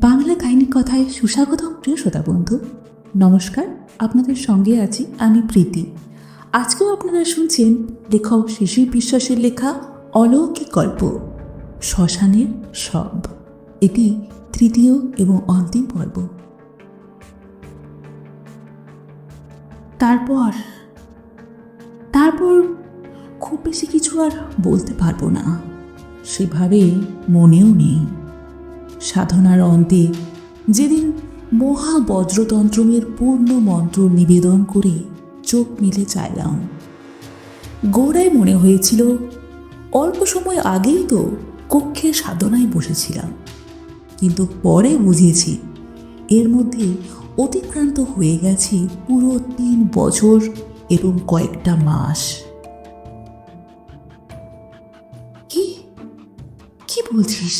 বাংলা কাহিনী কথায় সুস্বাগতম প্রিয় শ্রোতা বন্ধু, নমস্কার, আপনাদের সঙ্গে আছি আমি প্রীতি। আজকেও আপনারা শুনছেন লেখক শিশির বিশ্বাসের লেখা অলৌকিক গল্প, শ্মশানের সব। এটি তৃতীয় এবং অন্তিম পর্ব। তারপর তারপর খুব বেশি কিছু আর বলতে পারব না। সেভাবে মনেও নেই। সাধনার অন্তে যেদিন মহা বজ্রতন্ত্রমের পূর্ণ মন্ত্র নিবেদন করে চোখ মিলে চাইলাম। গোড়ায় মনে হয়েছিল, অল্প সময় আগেই তো কক্ষে সাধনায় বসেছিলাম। কিন্তু পরে বুঝিয়েছি, এর মধ্যে অতিক্রান্ত হয়ে গেছে পুরো তিন বছর এবং কয়েকটা মাস। কি? কি বলছিস?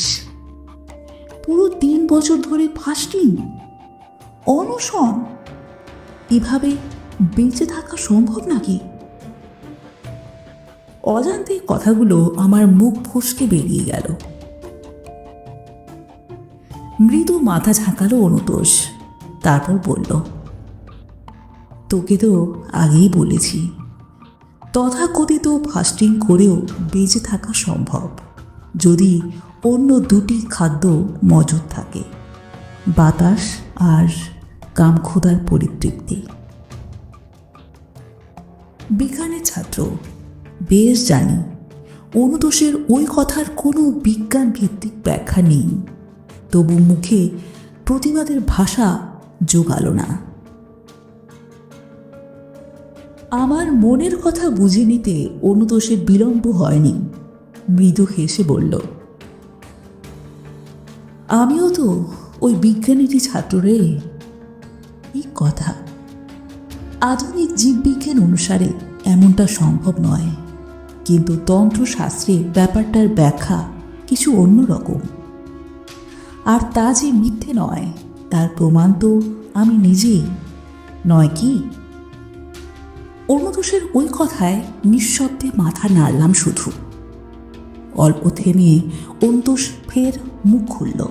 পুরো তিন বছর ধরে ফাস্টিং অনশন। এভাবে বেঁচে থাকা সম্ভব নাকি? অজান্তে কথাগুলো আমার মুখ ফসকে বেরিয়ে গেল। মৃদু মাথা ঝাঁকালো অনুতোষ। তারপর বলল, তোকে তো আগেই বলেছি। তথাকথিত ফাস্টিং করেও বেঁচে থাকা সম্ভব। যদি অন্য দুটি খাদ্য মজুদ থাকে, বাতাস আর কামক্ষুদার পরিতৃপ্তি। বিজ্ঞানের ছাত্র, বেশ জানি, অনুদোষের ওই কথার কোনো বিজ্ঞান ভিত্তিক ব্যাখ্যা নেই, তবু মুখে প্রতিবাদের ভাষা জোগালো না। আমার মনের কথা বুঝে নিতে অনুদোষের বিলম্ব হয়নি, মৃদু হেসে বলল আমিও তো ওই বিজ্ঞানীটি ছাত্র রে। এই কথা। আধুনিক জীববিজ্ঞান অনুসারে এমনটা সম্ভব নয়। কিন্তু তন্ত্রশাস্ত্রে ব্যাপারটার ব্যাখ্যা কিছু অন্যরকম আর তা যে মিথ্যে নয়, তার প্রমাণ তো আমি নিজেই। নয় কি? অনুদোষের ওই কথায় নিঃশব্দে মাথা নাড়লাম শুধু। অল্প থেমে অন্তোষ ফের মুখ খুলল।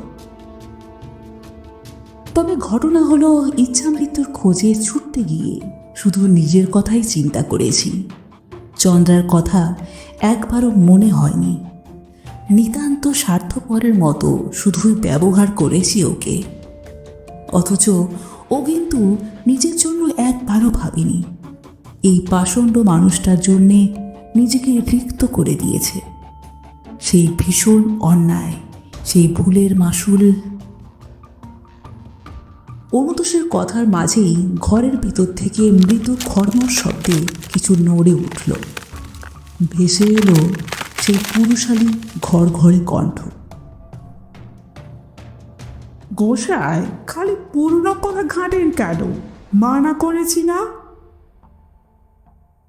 তবে ঘটনা হলো, ইচ্ছামৃত্যুর খোঁজে ছুটতে গিয়ে শুধু নিজের কথাই চিন্তা করেছি। চন্দ্রার কথা একবারও মনে হয়নি। নিতান্ত স্বার্থপরের মতো শুধুই ব্যবহার করেছি ওকে। অথচ ও কিন্তু নিজের জন্য একবারও ভাবিনি। এই পাষণ্ড মানুষটার জন্যে নিজেকে রিক্ত করে দিয়েছে। সেই ভীষণ অন্যায়। সেই ভুলের মাসুল। অনুতোষের কথার মাঝেই ঘরের ভিতর থেকে মৃদু খর্মর শব্দে কিছু নড়ে উঠল। ভেসে এলো সেই পুরুষালী ঘর ঘরে কণ্ঠ। গোসায় খালি পুরনো কথা ঘাঁটেন কেন? মানা করেছি না?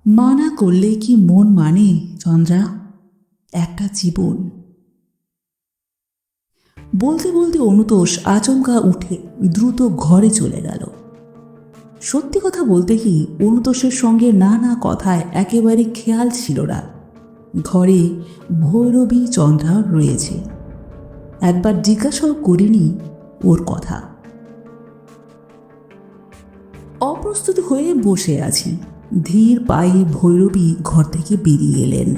মানা করলে কি মন মানে চন্দ্রা? একটা জীবন। বলতে বলতে অনুতোষ আচমকা উঠে দ্রুত ঘরে চলে গেল। সত্যি কথা বলতে কি, অনুতোষের সঙ্গে নানা কথায় একেবারে খেয়াল ছিল না। ঘরে ভৈরবী চন্দ্রা রয়েছে। একবার জিজ্ঞাসাও করিনি ওর কথা। অপ্রস্তুত হয়ে বসে আছি। ধীর পায়ে ভৈরবী ঘর থেকে বেরিয়ে এলেন।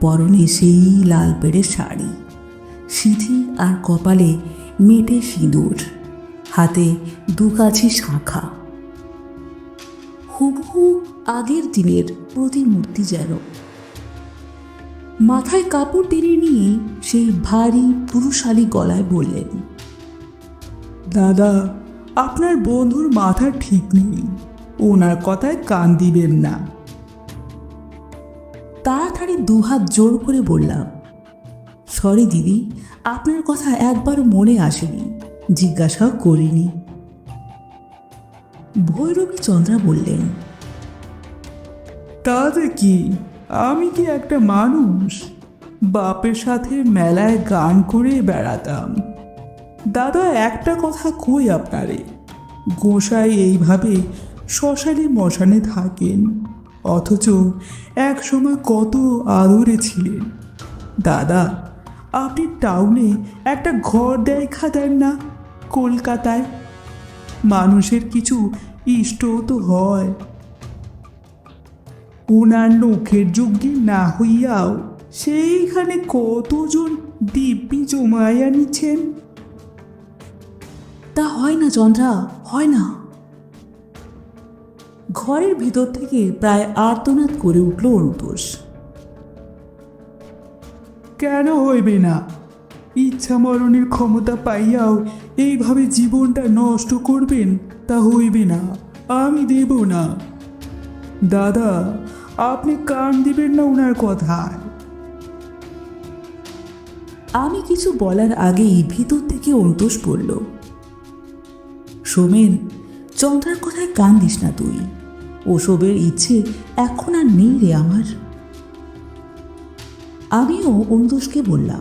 পরনে সেই লাল পেড়ে শাড়ি। সিঁথি আর কপালে মেটে সিঁদুর, হাতে দুকাছি শাঁখা। হুবহু আগের দিনের প্রতিমূর্তি যেন। মাথায় কাপড় টেনে নিয়ে সেই ভারী পুরুষালী গলায় বললেন, দাদা, আপনার বন্ধুর মাথা ঠিক নেই, ওনার কথায় কান দিবেন না। তাড়াতাড়ি দুহাত জোর করে বললাম সরি দিদি, আপনার কথা একবার মনে আসেনি। জিজ্ঞাসাও করিনি। ভৈরবী চন্দ্রা বললেন, তাতে কি? আমি কি একটা মানুষ? বাপের সাথে মেলায় গান করে বেড়াতাম। দাদা, একটা কথা কই আপনারে? গোসাই এইভাবে শ্মশানে মশানে থাকেন, অথচ এক সময় কত আদরে ছিলেন। দাদা আপনি টাউনে একটা ঘর দেখা দেন না, কলকাতায়। মানুষের কিছু ইষ্ট তো হয়। ওনার নখের যোগ্যে না হইয়াও সেইখানে কতজন দিব্যি জমাইয়া নিচ্ছেন তা হয় না চন্দ্রা, হয় না। ঘরের ভিতর থেকে প্রায় আর্তনাদ করে উঠল অনুতোষ। কেন হইবে না? ইচ্ছা মরণের ক্ষমতা পাইয়াও এইভাবে জীবনটা নষ্ট করবেন তা হইবে না, আমি দেব না। দাদা, আপনি কান দিবেন না ওনার কথায়। আমি কিছু বলার আগেই ভিতর থেকে অনুতোষ পড়ল। সোমেন চন্দ্রার কথায় কান দিস না তুই। ওসবের ইচ্ছে এখন আর নেই রে আমার। আমিও অনুতোষকে বললাম,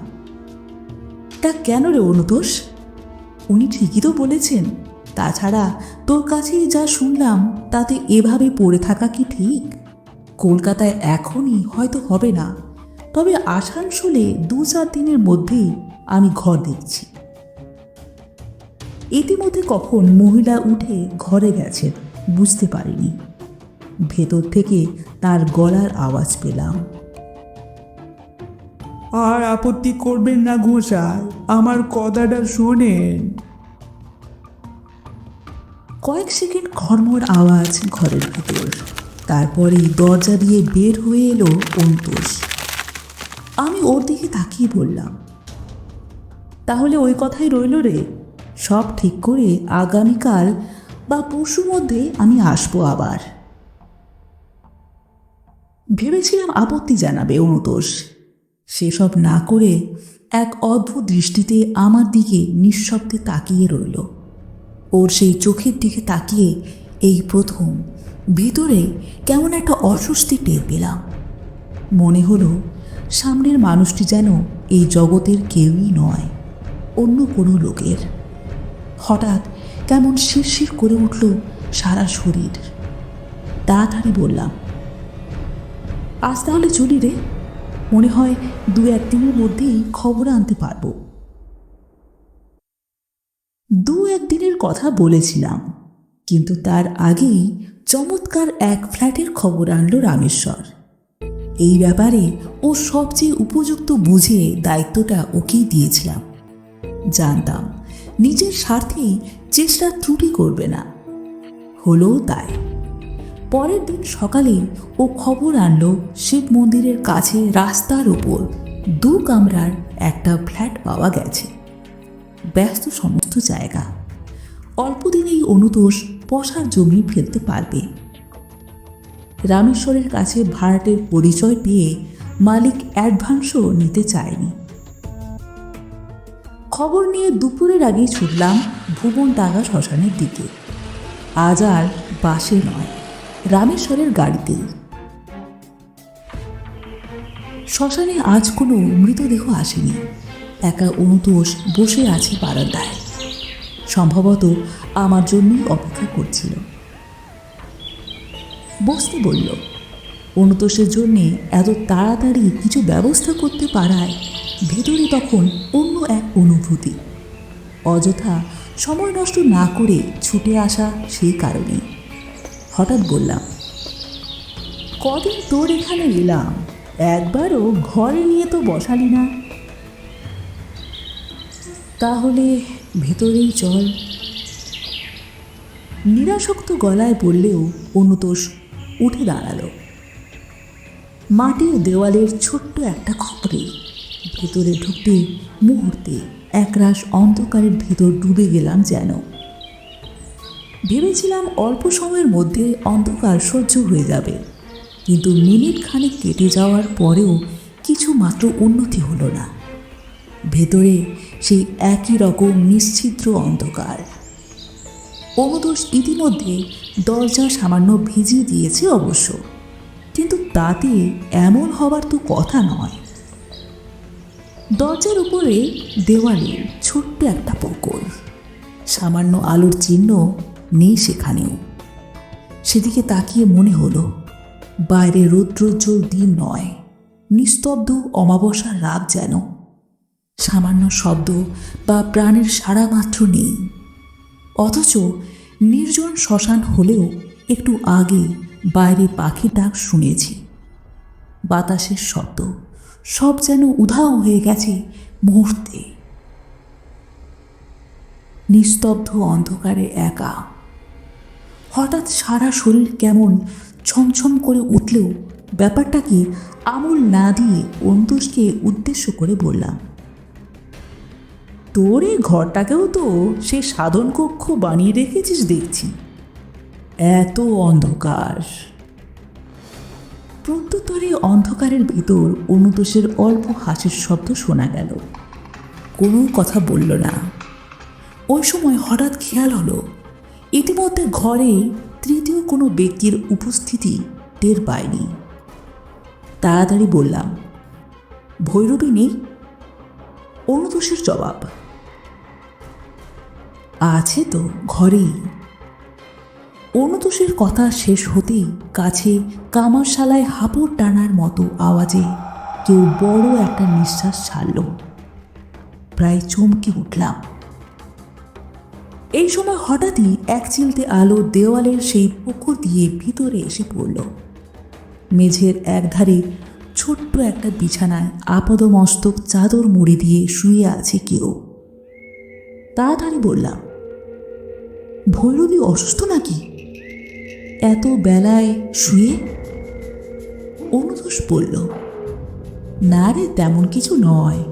তা কেন রে অনুতোষ? উনি ঠিকই তো বলেছেন। তাছাড়া তোর কাছেই যা শুনলাম, তাতে এভাবে পড়ে থাকা কি ঠিক? কলকাতায় এখনই হয়তো হবে না। তবে আসানসোলে দু চার দিনের মধ্যেই আমি ঘর দেখছি। ইতিমধ্যে কখন মহিলা উঠে ঘরে গেছেন বুঝতে পারিনি। ভেতর থেকে তার গলার আওয়াজ পেলাম। আর আপত্তি করবেন না ঘোষায় আমার কথাটা শোনেন। কয়েক সেকেন্ড খর্মর আওয়াজ ঘরের ভিতর, তারপরেই দরজা দিয়ে বের হয়ে এলো অন্তোষ। আমি ওর দিকে তাকিয়ে বললাম, তাহলে ওই কথাই রইল রে, সব ঠিক করে আগামীকাল বা পরশু মধ্যে আমি আসব আবার। ভেবেছিলাম আপত্তি জানাবে অনুতোষ সেসব না করে এক অদ্ভুত দৃষ্টিতে আমার দিকে নিঃশব্দে তাকিয়ে রইল। ওর সেই চোখের দিকে তাকিয়ে এই প্রথম, ভিতরে কেমন একটা অস্বস্তি টের পেলাম। মনে হলো সামনের মানুষটি যেন এই জগতের কেউই নয়, অন্য কোনো লোকের। হঠাৎ কেমন শিরশির করে উঠল সারা শরীর। তাড়াতাড়ি বললাম, আজ তাহলে চলি রে। মনে হয় দু একদিনের মধ্যেই খবর আনতে পারব। দু একদিনের কথা বলেছিলাম, কিন্তু তার আগেই চমৎকার এক ফ্ল্যাটের খবর আনলো রামেশ্বর। এই ব্যাপারে ও সবচেয়ে উপযুক্ত বুঝে দায়িত্বটা ওকেই দিয়েছিলাম। জানতাম নিজের স্বার্থেই চেষ্টা ত্রুটি করবে না। হলো তাই। পরের দিন সকালে ও খবর আনলো শিব মন্দিরের কাছে রাস্তার ওপর দু কামরার একটা ফ্ল্যাট পাওয়া গেছে। ব্যস্ত সমস্ত জায়গা। অল্প দিনেই অনুতোষ পশার জমি ফেলতে পারবে। রামেশ্বরের কাছে ভাড়াটের পরিচয় পেয়ে মালিক অ্যাডভান্সও নিতে চায়নি। খবর নিয়ে দুপুরের আগেই ছুটলাম ভুবন ডাঙ্গা শ্মশানের দিকে। আজ আর বাসে নয়। রামেশ্বরের গাড়িতেই শ্মশানে আজ কোনো মৃতদেহ আসেনি। একা অনুতোষ বসে আছে বারান্দায়। সম্ভবত আমার জন্যই অপেক্ষা করছিল। বসতে বলল, অনুতোষের জন্যে এত তাড়াতাড়ি কিছু ব্যবস্থা করতে পারায় ভেতরে তখন অন্য এক অনুভূতি। অযথা সময় নষ্ট না করে ছুটে আসা সেই কারণে হঠাৎ বললাম, কদিন তোর এখানে এলাম? একবারও ঘরে নিয়ে তো বসালি না? তাহলে ভেতরেই চল। নিরাসক্ত গলায় বললেও অনুতোষ উঠে দাঁড়াল। মাটির দেওয়ালের ছোট্ট একটা খপরে ভেতরে ঢুকতে মুহূর্তে একরাশ অন্ধকারের ভেতর ডুবে গেলাম যেন। ভেবেছিলাম অল্প সময়ের মধ্যে অন্ধকার সহ্য হয়ে যাবে। কিন্তু মিনিট খানেক কেটে যাওয়ার পরেও কিছু মাত্র উন্নতি হলো না। ভেতরে সেই একই রকম নিশ্ছিদ্র অন্ধকার। অনুদোষ ইতিমধ্যে দরজা সামান্য ভিজিয়ে দিয়েছে অবশ্য, কিন্তু তাতে এমন হবার তো কথা নয়। দরজার উপরে দেওয়ালে ছোট্ট একটা পকর। সামান্য আলোর চিহ্ন নেই সেখানেও। সেদিকে তাকিয়ে মনে হলো, বাইরে রৌদ্রোজ্জ্বল দিন নয়, নিস্তব্ধ অমাবস্যার রাত যেন। সামান্য শব্দ বা প্রাণের সাড়া মাত্র নেই। অথচ নির্জন শ্মশান হলেও একটু আগে বাইরে পাখির ডাক শুনেছি। বাতাসের শব্দ, সব যেন উধাও হয়ে গেছে মুহূর্তে। নিস্তব্ধ অন্ধকারে একা হঠাৎ সারা শরীর কেমন ছমছম করে উঠলেও ব্যাপারটাকে আমল না দিয়ে অন্তোষকে উদ্দেশ্য করে বললাম, তোর এই ঘরটাকেও তো সে সাধন কক্ষ বানিয়ে রেখেছিস দেখছি। এত অন্ধকার। প্রত্যুত্তরে অন্ধকারের ভিতর অনুতোষের অল্প হাসির শব্দ শোনা গেল। কোনো কথা বলল না। ওই সময় হঠাৎ খেয়াল হলো ইতিমধ্যে ঘরে তৃতীয় কোনো ব্যক্তির উপস্থিতি টের পায়নি। তাড়াতাড়ি বললাম, ভৈরবী নেই? অনুতোষের জবাব, আছে তো, ঘরেই। অনুতোষের কথা শেষ হতেই কাছে কামারশালায় হাঁপড় টানার মতো আওয়াজে কেউ বড় একটা নিঃশ্বাস ছাড়ল। প্রায় চমকে উঠলাম। এই সময় হঠাৎই এক চিলতে আলো দেওয়ালের সেই পুকুর দিয়ে ভিতরে এসে পড়ল। মেঝের একধারে ছোট্ট একটা বিছানায় আপাদমস্তক চাদর মুড়ি দিয়ে শুয়ে আছে কেউ। তাড়াতাড়ি বললাম, ভৈরবী অসুস্থ নাকি? এত বেলায় শুয়ে? অনুতোষ বলল, না রে, তেমন কিছু নয়।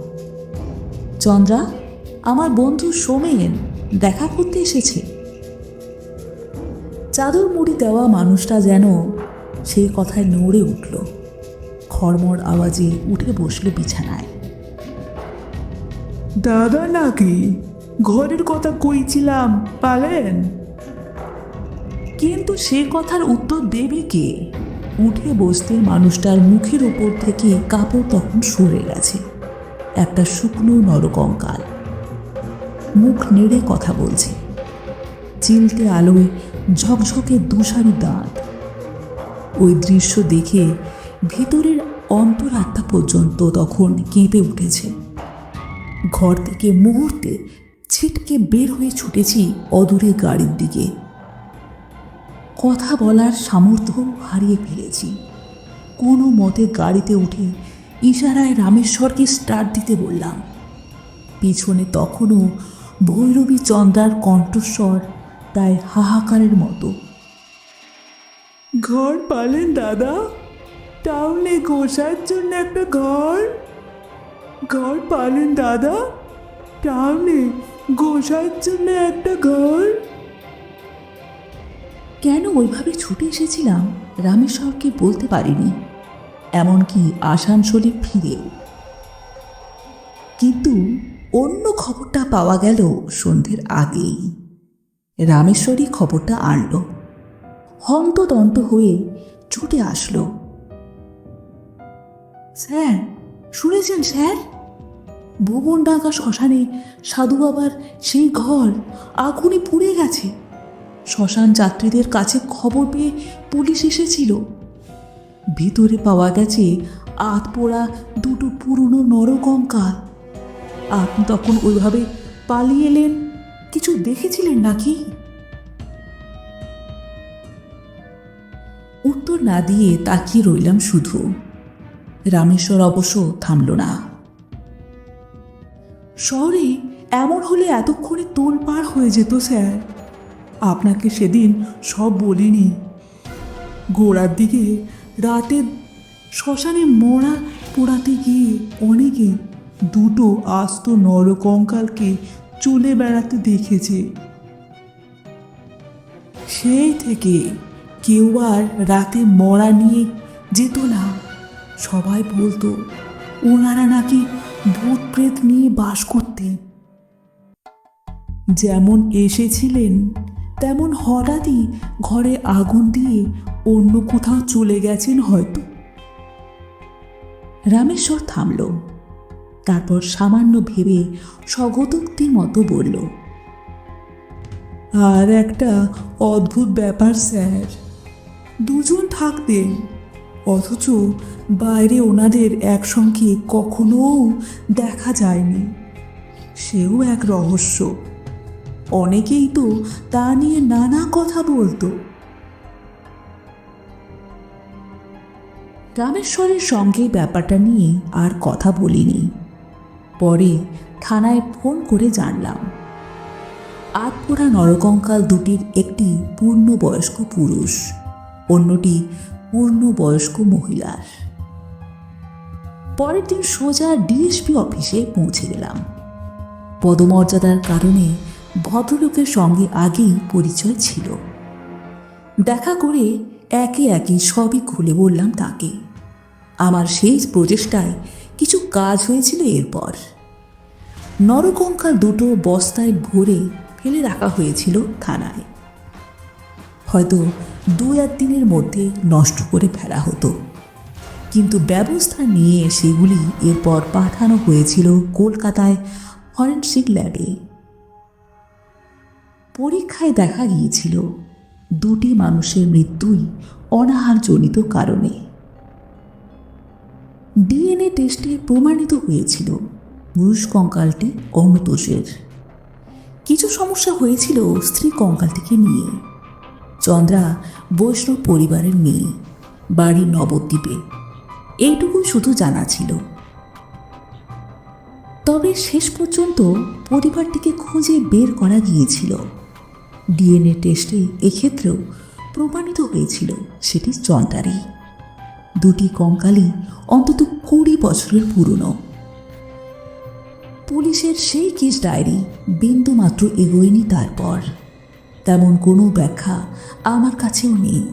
চন্দ্রা, আমার বন্ধু সোমেন দেখা করতে এসেছে। চাদর মুড়ি দেওয়া মানুষটা যেন সেই কথায় নড়ে উঠল। খড়মড় আওয়াজে উঠে বসল বিছানায়। দাদা নাকি ঘরের কথা কইছিলাম পালেন? কিন্তু সে কথার উত্তর দেবে কে? উঠে বসতে মানুষটার মুখের ওপর থেকে কাপড় তখন সরে গেছে। একটা শুকনো নরকঙ্কাল। মুখ নেড়ে কথা বলছে। চিলতে আলোয় ঝকঝকে দুসারি দাঁত। ওই দৃশ্য দেখে ভিতরের অন্তরাত্মা পর্যন্ত তখন কেঁপে উঠেছে। ঘর থেকে মুহূর্তে ছিটকে বের হয়ে ছুটেছি অদূরে গাড়ির দিকে। কথা বলার সামর্থ্য হারিয়ে ফেলেছি। কোনো মতে গাড়িতে উঠে ইশারায় রামেশ্বরকে স্টার্ট দিতে বললাম। পিছনে তখনও ভৈরবী চন্দ্রার কণ্ঠস্বর প্রায় হাহাকারের মতো। ঘর পালেন দাদা। টাউনে গোসার জন্য একটা ঘর। ঘর পালেন দাদা। টাউনে গোসার জন্য একটা ঘর। কেন ওইভাবে ছুটে এসেছিলাম রামেশ্বরকে বলতে পারিনি। এমনকি আসানসোলে ফিরেও। কিন্তু অন্য খবরটা পাওয়া গেল সন্ধ্যের আগেই। রামেশ্বরী খবরটা আনল। হন্তদন্ত হয়ে ছুটে আসলো। স্যার, শুনেছেন স্যার? ভুবন ডাকা শ্মশানে সাধু বাবার সেই ঘর আগুনে পুড়ে গেছে। শ্মশান যাত্রীদের কাছে খবর পেয়ে পুলিশ এসেছিল। ভিতরে পাওয়া গেছে আত পোড়া দুটো পুরনো নরকঙ্কাল আপনি তখন ওইভাবে পালিয়ে এলেন? কিছু দেখেছিলেন নাকি? উত্তর না দিয়ে তাকিয়ে রইলাম শুধু। রামেশ্বর অবশ্য থামল না। শহরে এমন হলে এতক্ষণে তোল পার হয়ে যেত, স্যার। আপনাকে সেদিন সব বলিনি। গোড়ার দিকে রাতে শ্মশানে মরা পোড়াতে গিয়ে অনেকে দুটো আস্ত নরকঙ্কালকে চলে বেড়াতে দেখেছে। সেই থেকে কেউ আর রাতে মরা নিয়ে যেত না। সবাই বলতো, ওনারা নাকি ভূত প্রেত নিয়ে বাস করতেন। যেমন এসেছিলেন, তেমন হঠাৎই ঘরে আগুন দিয়ে অন্য কোথাও চলে গেছেন হয়তো। রামেশ্বর থামল। তারপর সামান্য ভেবে স্বগতোক্তির মতো বলল, আর একটা অদ্ভুত ব্যাপার, স্যার। দুজন থাকতেন অথচ বাইরে ওনাদের একসঙ্গে কখনো দেখা যায়নি। সেও এক রহস্য। অনেকেই তো তা নিয়ে নানা কথা বলতো। রামেশ্বরের সঙ্গে ব্যাপারটা নিয়ে আর কথা বলিনি। পরে থানায় ফোন করে জানলাম। আতপোড়া নরকঙ্কাল দুটির একটি পূর্ণবয়স্ক পুরুষ, অন্যটি পূর্ণবয়স্ক মহিলার। পরের দিন সোজা ডিএসপি অফিসে পৌঁছে গেলাম। পদমর্যাদার কারণে ভদ্রলোকের সঙ্গে আগেই পরিচয় ছিল। দেখা করে একে একে সবই খুলে বললাম তাকে। আমার সেই প্রচেষ্টায় কিছু কাজ হয়েছিল এরপর। নরকঙ্কাল দুটো বস্তায় ভরে ফেলে রাখা হয়েছিল থানায়। হয়তো দু এক দিনের মধ্যে নষ্ট করে ফেলা হতো। কিন্তু ব্যবস্থা নিয়ে সেগুলি এরপর পাঠানো হয়েছিল কলকাতায় ফরেন্সিক ল্যাবে। পরীক্ষায় দেখা গিয়েছিল, দুটি মানুষের মৃত্যুই অনাহারজনিত কারণে। ডিএনএ টেস্টে প্রমাণিত হয়েছিল পুরুষ কঙ্কালটি অমৃতোষের কিছু সমস্যা হয়েছিল স্ত্রী কঙ্কালটিকে নিয়ে। চন্দ্রা বৈষ্ণব পরিবারের মেয়ে, বাড়ি নবদ্বীপে। এইটুকুই শুধু জানা ছিল। তবে শেষ পর্যন্ত পরিবারটিকে খুঁজে বের করা গিয়েছিল। ডিএনএ টেস্টে এক্ষেত্রেও প্রমাণিত হয়েছিল সেটি চন্দ্রারই। দুটি কঙ্কালই অন্তত কুড়ি বছরের পুরনো। পুলিশের সেই কেস ডায়েরি বিন্দুমাত্র এগোয়নি তারপর। তেমন কোনো ব্যাখ্যা আমার কাছেও নেই।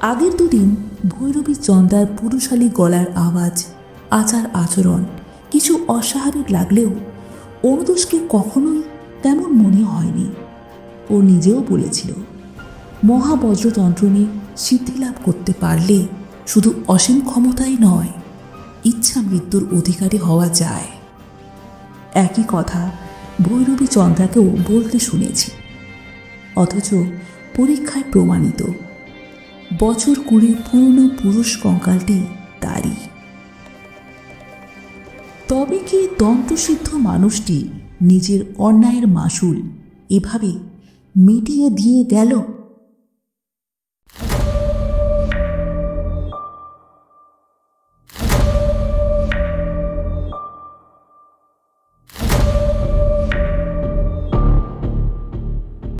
আগের দুদিন ভৈরবী চন্দার পুরুষালী গলার আওয়াজ, আচার আচরণ কিছু অস্বাভাবিক লাগলেও অনুদোষকে কখনোই তেমন মনে হয়নি। ও নিজেও বলেছিল মহাবজ্রতন্ত্রণে সিদ্ধি লাভ করতে পারলে শুধু অসীম ক্ষমতাই নয়, ইচ্ছা মৃত্যুর অধিকারী হওয়া যায়। একই কথা ভৈরবী চন্দ্রাকেও বলতে শুনেছি। অথচ পরীক্ষায় প্রমাণিত, বছর কুড়ি পুরনো পুরুষ কঙ্কালটি তারই। তবে কি দন্তসিদ্ধ মানুষটি নিজের অন্যায়ের মাসুল এভাবে মিটিয়ে দিয়ে গেল?